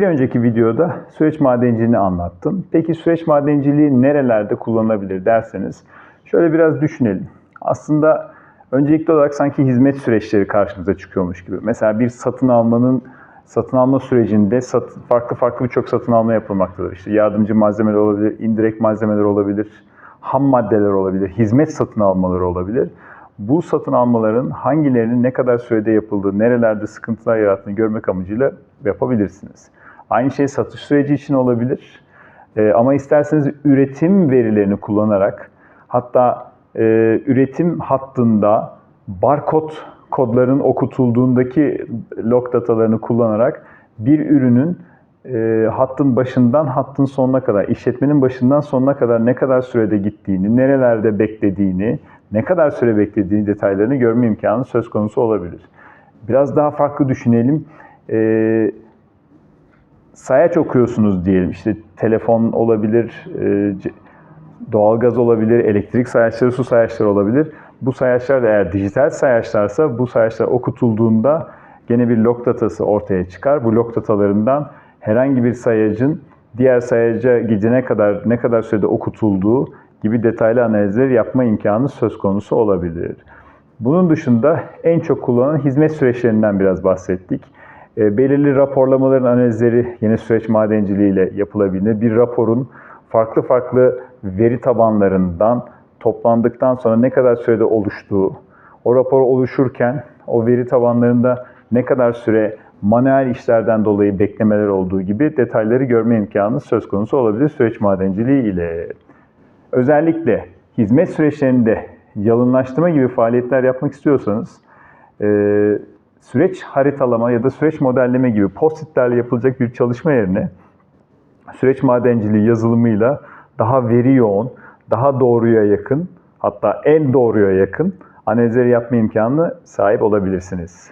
Bir önceki videoda süreç madenciliğini anlattım. Peki süreç madenciliği nerelerde kullanılabilir derseniz şöyle biraz düşünelim. Aslında öncelikli olarak sanki hizmet süreçleri karşımıza çıkıyormuş gibi. Mesela bir satın almanın satın alma sürecinde sat, farklı farklı birçok satın alma yapılmaktadır. İşte yardımcı malzemeler olabilir, indirekt malzemeler olabilir, ham maddeler olabilir, hizmet satın almaları olabilir. Bu satın almaların hangilerinin ne kadar sürede yapıldığı, nerelerde sıkıntılar yarattığını görmek amacıyla yapabilirsiniz. Aynı şey satış süreci için olabilir. Ee, ama isterseniz üretim verilerini kullanarak hatta e, üretim hattında barkod kodların okutulduğundaki log datalarını kullanarak bir ürünün e, hattın başından hattın sonuna kadar, işletmenin başından sonuna kadar ne kadar sürede gittiğini, nerelerde beklediğini, ne kadar süre beklediğini detaylarını görme imkanı söz konusu olabilir. Biraz daha farklı düşünelim. E, sayaç okuyorsunuz diyelim. İşte telefon olabilir, e, doğalgaz olabilir, elektrik sayaçları, su sayaçları olabilir. Bu sayaçlar da eğer dijital sayaçlarsa bu sayaçlar okutulduğunda gene bir log datası ortaya çıkar. Bu log datalarından herhangi bir sayacın diğer sayaca gidene kadar ne kadar sürede okutulduğu gibi detaylı analizleri yapma imkanı söz konusu olabilir. Bunun dışında en çok kullanılan hizmet süreçlerinden biraz bahsettik. E, belirli raporlamaların analizleri yine süreç madenciliği ile yapılabilir. Bir raporun farklı farklı veri tabanlarından toplandıktan sonra ne kadar sürede oluştuğu, o rapor oluşurken o veri tabanlarında ne kadar süre manuel işlerden dolayı beklemeler olduğu gibi detayları görme imkanı söz konusu olabilir süreç madenciliği ile. Özellikle hizmet süreçlerinde yalınlaştırma gibi faaliyetler yapmak istiyorsanız e, süreç haritalama ya da süreç modelleme gibi post-itlerle yapılacak bir çalışma yerine süreç madenciliği yazılımıyla daha veri yoğun, daha doğruya yakın, hatta en doğruya yakın analizleri yapma imkanına sahip olabilirsiniz.